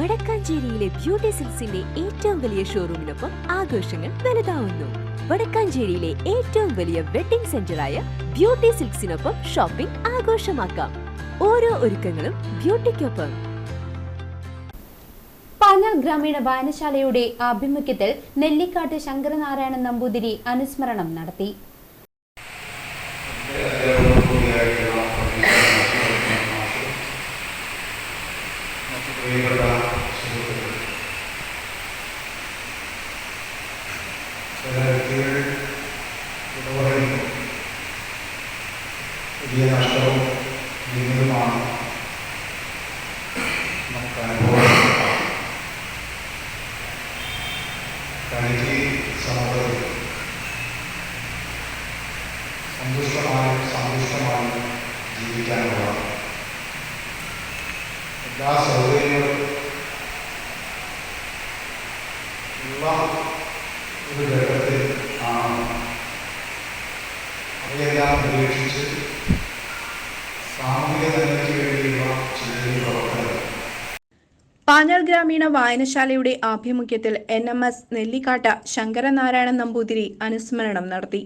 വടക്കാഞ്ചേരിയിലെ beauty സിൽസിന്റെ ഏറ്റവും വലിയ ഷോറൂമിനൊപ്പം ആഘോഷങ്ങൾ വലുതാവുന്നു. വടക്കാഞ്ചേരിയിലെ ഏറ്റവും വലിയ വെഡിംഗ് സെന്ററായ ബ്യൂട്ടി സിൽക്സിനൊപ്പം ഷോപ്പിംഗ് ആഘോഷമാക്കാം. ഓരോ ഒരുക്കങ്ങളും ബ്യൂട്ടിക്കൊപ്പം. പാഞ്ഞാൽ ഗ്രാമീണ വായനശാലയുടെ ആഭിമുഖ്യത്തിൽ നെല്ലിക്കാട്ട് ശങ്കരനാരായണൻ നമ്പൂതിരി അനുസ്മരണം നടത്തി. പ്രിയപ്പെട്ട സുഹൃത്തുക്കൾ ചില വ്യക്തികൾ പറയുന്നു വലിയ നഷ്ടവും ദുരിതവുമാണ് നമുക്ക് അനുഭവം തനിക്ക് സമൂഹത്തിൽ സന്തുഷ്ടമായും സന്തുഷ്ടമായും ജീവിക്കാനുള്ള എല്ലാ പാഞ്ഞാൾ ഗ്രാമീണ വായനശാലയുടെ ആഭിമുഖ്യത്തിൽ N M S Nellikkatt Sankaranarayanan Namboothiri അനുസ്മരണം നടത്തി.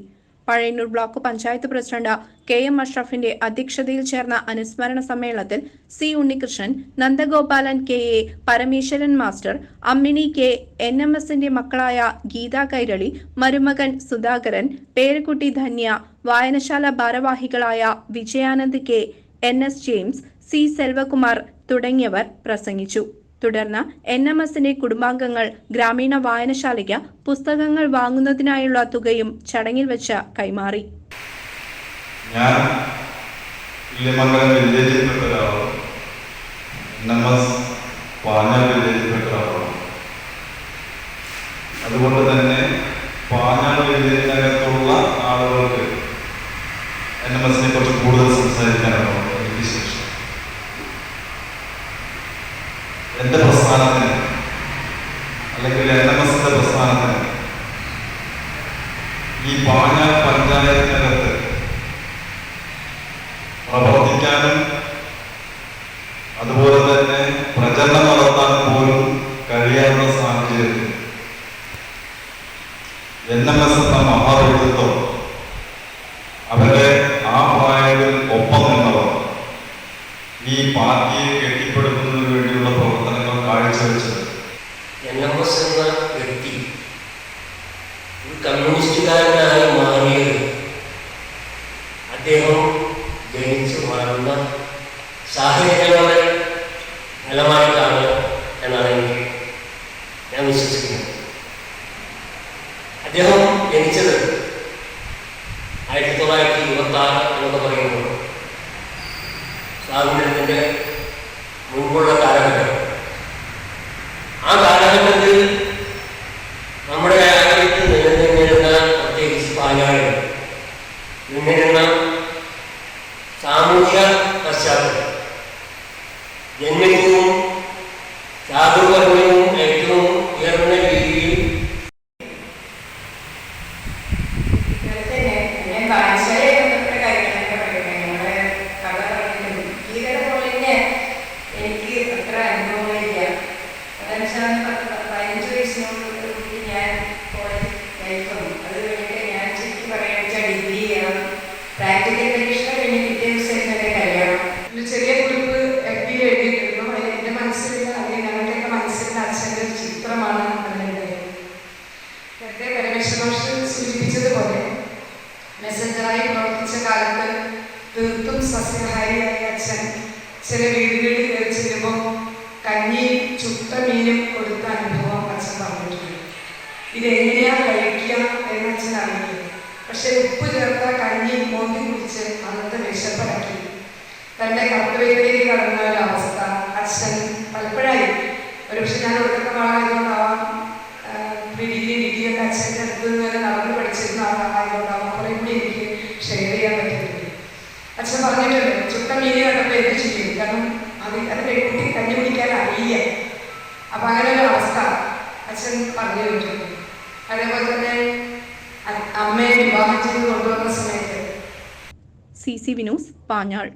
Pazhayannur block panchayat president K M അഷ്റഫിന്റെ അധ്യക്ഷതയിൽ ചേർന്ന അനുസ്മരണ സമ്മേളനത്തിൽ C Unnikrishnan Nandagopalan K A Parameswaran master Ammini K N M എസിന്റെ മക്കളായ ഗീത കൈരളി മരുമകൻ സുധാകരൻ പേരക്കുട്ടി ധന്യ വായനശാല ഭാരവാഹികളായ Vijayanand K N S James C Selvakumar തുടങ്ങിയവർ പ്രസംഗിച്ചു. തുടർന്ന് എൻ എം എസിന്റെ കുടുംബാംഗങ്ങൾ ഗ്രാമീണ വായനശാലയ്ക്ക് പുസ്തകങ്ങൾ വാങ്ങുന്നതിനായുള്ള തുകയും ചടങ്ങിൽ വെച്ച് കൈമാറി. ഞാൻ ഇല്ലമംഗലം വില്ലേജിൽപ്പെട്ട ഒരാളും നമസ് പാഞ്ഞാൽ വില്ലേജിൽപ്പെട്ട ഒരാളാണ്. അതുകൊണ്ട് തന്നെ പാഞ്ഞാൽ വില്ലേജിനകത്തുള്ള ആളുകൾക്ക് എൻ എം എസിനെ കുറച്ച് കൂടുതൽ സംസാരിക്കാനാണ് എനിക്ക് ശേഷം എന്റെ പ്രസ്ഥാനത്തിന് അല്ലെങ്കിൽ എൻ എം എസിന്റെ പ്രസ്ഥാനത്തിന് പാഞ്ഞാൽ പഞ്ചായത്തിനകത്ത് പ്രവർത്തിക്കാനും അതുപോലെ തന്നെ പ്രചരണം നടത്താൻ പോലും കഴിയാനുള്ള സാഹചര്യം. എൻ എം എസ് എന്ന മഹാവ്യക്തിത്വം അവരുടെ ആ പ്രായത്തിൽ ഒപ്പം നിന്നവർ ഈ പാർട്ടിയെ കെട്ടിപ്പടുക്കുന്നതിന് വേണ്ടിയുള്ള പ്രവർത്തനങ്ങൾ കാഴ്ചവെച്ചത്. എൻ എം എസ് എന്ന വ്യക്തി കമ്മ്യൂണിസ്റ്റുകാരനായി മാറിയത് അദ്ദേഹം ജനിച്ചു വളർന്ന സാഹചര്യങ്ങളുടെ ഫലമായിട്ടാണ് എന്നാണ് എനിക്ക് ഞാൻ വിശ്വസിക്കുന്നത്. അദ്ദേഹം ജനിച്ചത് ആയിരത്തി തൊള്ളായിരത്തി ഇരുപത്തി ആറ് എന്നൊക്കെ പറയുമ്പോൾ സ്വാതന്ത്ര്യത്തിന്റെ മുൻപുള്ള കാലഘട്ടം സസ്യഹാരിയായ അച്ഛൻ ചില വീടുകളിൽ കയറി കഞ്ഞിയും ചുട്ട മീനും കൊടുത്ത അനുഭവം അച്ഛൻ പറഞ്ഞിട്ടുണ്ട്. ഇതെങ്ങനെയാ കഴിക്കുക എന്ന് അച്ഛൻ അറിയില്ല പക്ഷെ ഉപ്പ് ചേർത്ത കഞ്ഞി മോന്തി കുടിച്ച് അന്നത്തെ വിശപ്പടക്കി. തന്റെ കർത്തവ്യത്തിലേക്ക് കടന്ന ഒരു അച്ഛൻ പലപ്പോഴായി. ഒരുപക്ഷെ ഞാൻ ഒടുക്കമായതുകൊണ്ടാവാം ഡിഗ്രി ഡിഗ്രി അച്ഛന്റെ അടുത്ത് അച്ഛൻ പറഞ്ഞിട്ടുണ്ട് ചുട്ട മീനെ കണ്ടപ്പോൾ എന്ത് ചെയ്യും? കാരണം അത് അത് കുട്ടി കഞ്ഞി പിടിക്കാൻ അറിയില്ല. അപ്പൊ അങ്ങനെ ഒരു അവസ്ഥ അച്ഛൻ പറഞ്ഞു തന്നിട്ടുണ്ട് അതേപോലെ തന്നെ അമ്മയെ വിവാഹം ചെയ്ത് കൊണ്ടുവന്ന സമയത്ത് സി സി വിനൂസ് പാഞ്ഞാൾ.